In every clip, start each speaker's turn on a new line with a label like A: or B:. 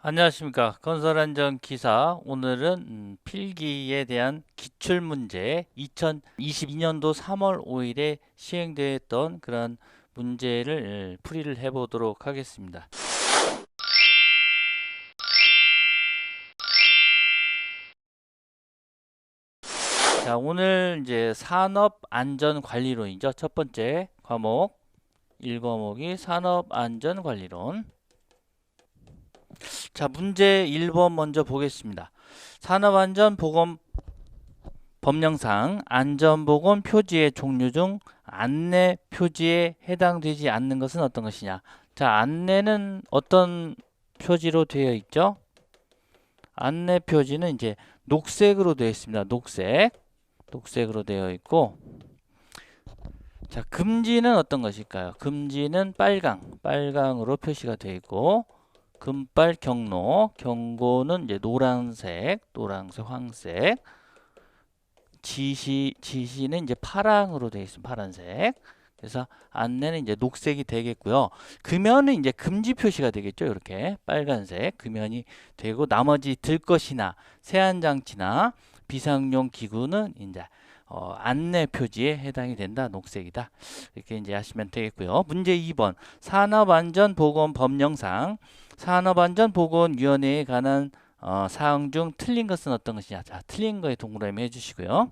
A: 안녕하십니까. 건설안전 기사. 오늘은 음, 필기에 대한 기출문제 2022년도 3월 5일에 시행되었던 그런 문제를 예, 풀이를 해 보도록 하겠습니다. 자, 오늘 이제 산업안전관리론이죠. 첫 번째 과목 1과목이 산업안전관리론. 자, 문제 1번 먼저 보겠습니다. 산업안전보건 법령상 안전보건 표지의 종류 중 안내 표지에 해당되지 않는 것은 어떤 것이냐? 자, 안내는 어떤 표지로 되어 있죠? 안내 표지는 이제 녹색으로 되어 있습니다. 녹색. 녹색으로 되어 있고 자, 금지는 어떤 것일까요? 금지는 빨강, 빨강으로 표시가 되어 있고 금발 경로, 경고는 이제 노란색, 노란색, 황색. 지시, 지시는 이제 파랑으로 되어 있습니다. 파란색. 그래서 안내는 이제 녹색이 되겠고요. 금연은 이제 금지 표시가 되겠죠. 이렇게 빨간색 금연이 되고 나머지 들 것이나 세안 장치나 비상용 기구는 이제 어, 안내 표지에 해당이 된다. 녹색이다. 이렇게 이제 하시면 되겠고요. 문제 2번 산업안전보건 법령상 산업안전보건위원회에 관한 어, 사항 중 틀린 것은 어떤 것이냐? 자, 틀린 거에 동그라미 해주시고요.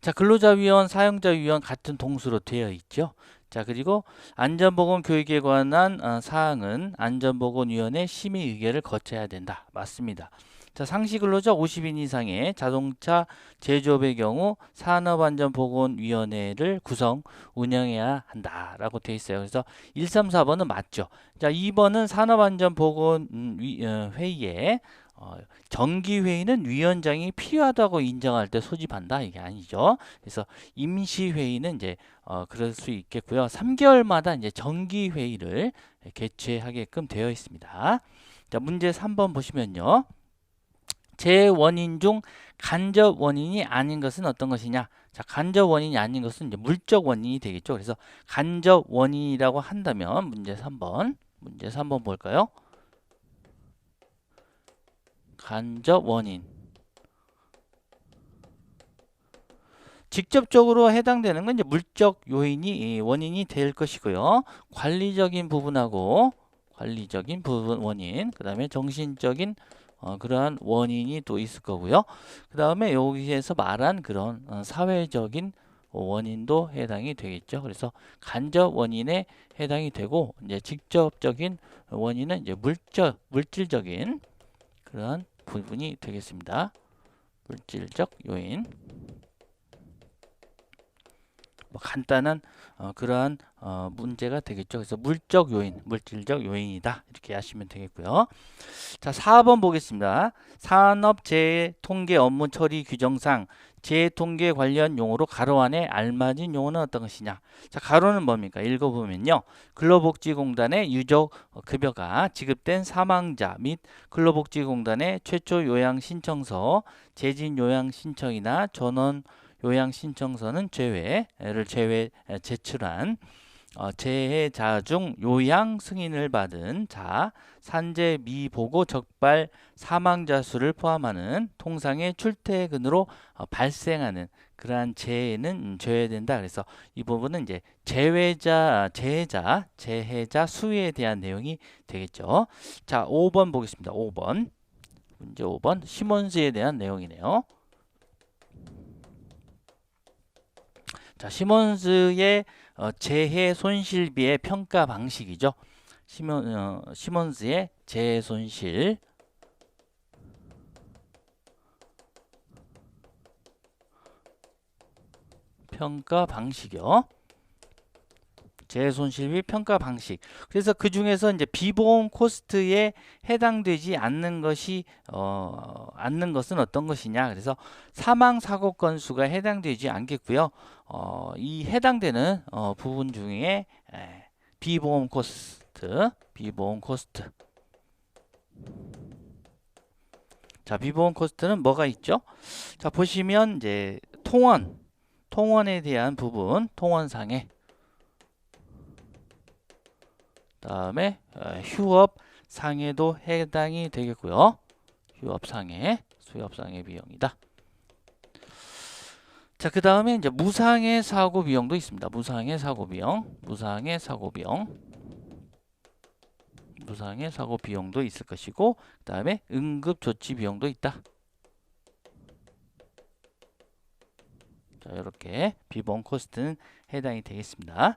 A: 자, 근로자위원, 사용자위원 같은 동수로 되어 있죠. 자, 그리고 안전보건 교육에 관한 어, 사항은 안전보건위원회 심의 의결을 거쳐야 된다. 맞습니다. 자, 상시 근로자 50인 이상의 자동차 제조업의 경우 산업안전보건위원회를 구성 운영해야 한다라고 되어 있어요. 그래서 1, 3, 4번은 맞죠. 자, 2번은 산업안전보건회의에 어, 정기회의는 위원장이 필요하다고 인정할 때 소집한다 이게 아니죠. 그래서 임시회의는 이제 어, 그럴 수 있겠고요. 3개월마다 이제 정기회의를 개최하게끔 되어 있습니다. 자, 문제 3번 보시면요. 제 원인 중 간접 원인이 아닌 것은 어떤 것이냐? 자, 간접 원인이 아닌 것은 이제 물적 원인이 되겠죠. 그래서 간접 원인이라고 한다면 문제 3번. 문제 3번 볼까요? 간접 원인. 직접적으로 해당되는 건 이제 물적 요인이 원인이 될 것이고요. 관리적인 부분하고 관리적인 부분 원인, 그다음에 정신적인 어, 그러한 원인이 또 있을 거고요. 그 다음에 여기에서 말한 그런 어, 사회적인 원인도 해당이 되겠죠. 그래서 간접 원인에 해당이 되고 이제 직접적인 원인은 이제 물적 물질적인 그런 부분이 되겠습니다. 물질적 요인. 뭐 간단한 어, 그러한 어, 문제가 되겠죠. 그래서 물적 요인, 물질적 요인이다. 이렇게 하시면 되겠고요. 자, 4번 보겠습니다. 산업재해 통계 업무 처리 규정상 재해 통계 관련 용어로 가로 안에 알맞은 용어는 어떤 것이냐? 자, 가로는 뭡니까? 읽어보면요. 근로복지공단의 유족 급여가 지급된 사망자 및 근로복지공단의 최초 요양 신청서, 재진 요양 신청이나 전원 요양 신청서는 제외를 제외 제출한 어, 재해자 중 요양 승인을 받은 자 산재 미보고 적발 사망자 수를 포함하는 통상의 출퇴근으로 어, 발생하는 그러한 재해는 제외된다. 그래서 이 부분은 이제 재해자, 재해자, 재해자 수에 대한 내용이 되겠죠. 자, 5번 보겠습니다. 5번. 문제 5번. 시몬스에 대한 내용이네요. 자, 시몬스의 어, 재해 손실비의 평가 방식이죠. 시몬, 어, 시몬스의 재해 손실 평가 방식이요. 재손실비 평가 방식. 그래서 그 중에서 이제 비보험 코스트에 해당되지 않는 것이 어 않는 것은 어떤 것이냐? 그래서 사망 사고 건수가 해당되지 않겠고요. 어 이 해당되는 어 부분 중에 에, 비보험 코스트, 비보험 코스트. 자, 비보험 코스트는 뭐가 있죠? 자, 보시면 이제 통원, 통원에 대한 부분, 통원상에 다음에 어, 휴업 상해도 해당이 되겠고요. 휴업 상해, 수협 상해 비용이다. 자, 그 다음에 이제 무상의 사고 비용도 있습니다. 무상의 사고 비용, 무상의 사고 비용, 무상의 사고 비용도 있을 것이고, 그 다음에 응급 조치 비용도 있다. 자, 이렇게 비번 코스트는 해당이 되겠습니다.